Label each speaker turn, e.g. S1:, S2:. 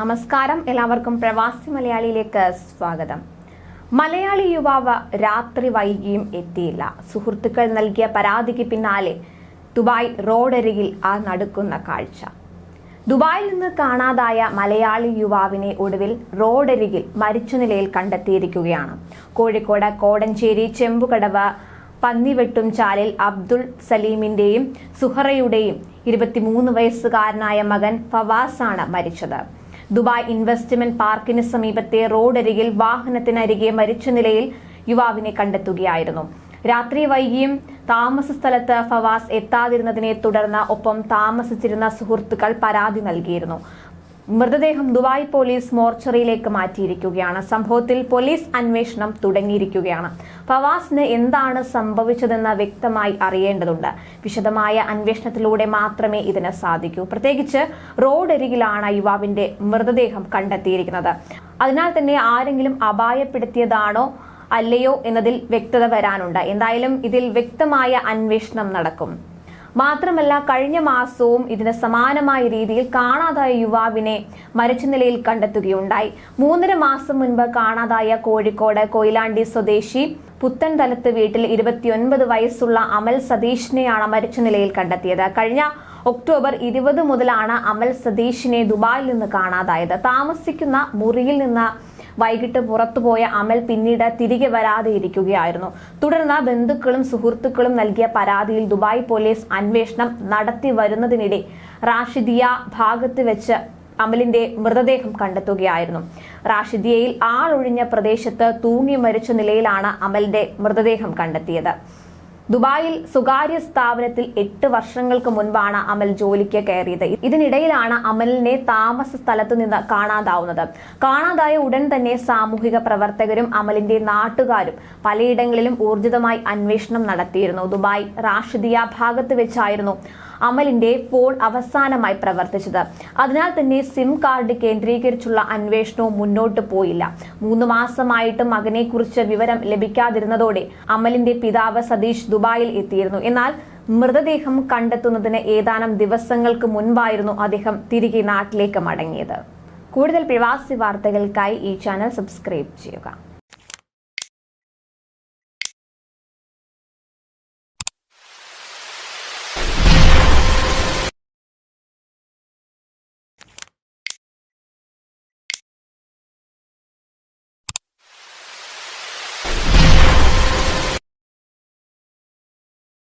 S1: നമസ്കാരം. എല്ലാവർക്കും പ്രവാസി മലയാളിയിലേക്ക് സ്വാഗതം. മലയാളി യുവാവ് രാത്രി വൈകിയും എത്തിയില്ല. സുഹൃത്തുക്കൾ നൽകിയ പരാതിക്ക് പിന്നാലെ ദുബായ് റോഡരികിൽ ആ നടക്കുന്ന കാഴ്ച. ദുബായിൽ നിന്ന് കാണാതായ മലയാളി യുവാവിനെ ഒടുവിൽ റോഡരികിൽ മരിച്ച നിലയിൽ കണ്ടെത്തിയിരിക്കുകയാണ്. കോഴിക്കോട് കോടഞ്ചേരി ചെമ്പുകടവ് പന്നിവെട്ടും ചാലിൽ അബ്ദുൾ സലീമിന്റെയും സുഹറയുടെയും ഇരുപത്തിമൂന്ന് വയസ്സുകാരനായ മകൻ ഫവാസാണ് മരിച്ചത്. ദുബായ് ഇൻവെസ്റ്റ്മെന്റ് പാർക്കിന് സമീപത്തെ റോഡരികിൽ വാഹനത്തിനരികെ മരിച്ച നിലയിൽ യുവാവിനെ കണ്ടെത്തുകയായിരുന്നു. രാത്രി വൈകിയും താമസ സ്ഥലത്ത് ഫവാസ് എത്താതിരുന്നതിനെ തുടർന്ന് ഒപ്പം താമസിച്ചിരുന്ന സുഹൃത്തുക്കൾ പരാതി നൽകിയിരുന്നു. മൃതദേഹം ദുബായ് പോലീസ് മോർച്ചറിയിലേക്ക് മാറ്റിയിരിക്കുകയാണ്. സംഭവത്തിൽ പോലീസ് അന്വേഷണം തുടങ്ങിയിരിക്കുകയാണ്. ഫവാസിന് എന്താണ് സംഭവിച്ചതെന്ന് വ്യക്തമായി അറിയേണ്ടതുണ്ട്. വിശദമായ അന്വേഷണത്തിലൂടെ മാത്രമേ ഇതിന് സാധിക്കൂ. പ്രത്യേകിച്ച് റോഡരികിലാണ് യുവാവിന്റെ മൃതദേഹം കണ്ടെത്തിയിരിക്കുന്നത്. അതിനാൽ തന്നെ ആരെങ്കിലും അപായപ്പെടുത്തിയതാണോ അല്ലയോ എന്നതിൽ വ്യക്തത വരാനുണ്ട്. എന്തായാലും ഇതിൽ വ്യക്തമായ അന്വേഷണം നടക്കും. മാത്രമല്ല കഴിഞ്ഞ മാസവും ഇതിന് സമാനമായ രീതിയിൽ കാണാതായ യുവാവിനെ മരിച്ച നിലയിൽ കണ്ടെത്തുകയുണ്ടായി. മൂന്നര മാസം മുൻപ് കാണാതായ കോഴിക്കോട് കൊയിലാണ്ടി സ്വദേശി പുത്തൻതലത്ത് വീട്ടിൽ ഇരുപത്തിയൊൻപത് വയസ്സുള്ള അമൽ സതീഷിനെയാണ് മരിച്ച നിലയിൽ കണ്ടെത്തിയത്. കഴിഞ്ഞ ഒക്ടോബർ ഇരുപത് മുതലാണ് അമൽ സതീഷിനെ ദുബായിൽ നിന്ന് കാണാതായത്. താമസിക്കുന്ന മുറിയിൽ നിന്ന് വൈകിട്ട് പുറത്തുപോയ അമൽ പിന്നീട് തിരികെ വരാതെ ഇരിക്കുകയായിരുന്നു തുടർന്ന് ബന്ധുക്കളും സുഹൃത്തുക്കളും നൽകിയ പരാതിയിൽ ദുബായ് പോലീസ് അന്വേഷണം നടത്തി വരുന്നതിനിടെ റാഷിദിയ ഭാഗത്ത് വെച്ച് അമലിന്റെ മൃതദേഹം കണ്ടെത്തുകയായിരുന്നു. റാഷിദിയയിൽ ആളൊഴിഞ്ഞ പ്രദേശത്ത് തൂങ്ങി മരിച്ച നിലയിലാണ് അമലിന്റെ മൃതദേഹം കണ്ടെത്തിയത്. ദുബായിൽ സ്വകാര്യ സ്ഥാപനത്തിൽ എട്ട് വർഷങ്ങൾക്ക് മുൻപാണ് അമൽ ജോലിക്ക് കയറിയത്. ഇതിനിടയിലാണ് അമലിനെ താമസ സ്ഥലത്തു നിന്ന് കാണാതാവുന്നത്. കാണാതായ ഉടൻ തന്നെ സാമൂഹിക പ്രവർത്തകരും അമലിന്റെ നാട്ടുകാരും പലയിടങ്ങളിലും ഊർജിതമായി അന്വേഷണം നടത്തിയിരുന്നു. ദുബായ് റാഷിദിയ ഭാഗത്ത് വെച്ചായിരുന്നു അമലിന്റെ ഫോൺ അവസാനമായി പ്രവർത്തിച്ചത്. അതിനാൽ തന്നെ സിം കാർഡ് കേന്ദ്രീകരിച്ചുള്ള അന്വേഷണവും മുന്നോട്ട് പോയില്ല. മൂന്ന് മാസമായിട്ട് മകനെക്കുറിച്ച് വിവരം ലഭിക്കാതിരുന്നതോടെ അമലിന്റെ പിതാവ് സതീഷ് ദുബായിൽ എത്തിയിരുന്നു. എന്നാൽ മൃതദേഹം കണ്ടെത്തുന്നതിന് ഏതാനും ദിവസങ്ങൾക്ക് മുൻപായിരുന്നു അദ്ദേഹം തിരികെ നാട്ടിലേക്ക് മടങ്ങിയത്. കൂടുതൽ പ്രവാസി വാർത്തകൾക്കായി ഈ ചാനൽ സബ്സ്ക്രൈബ് ചെയ്യുക.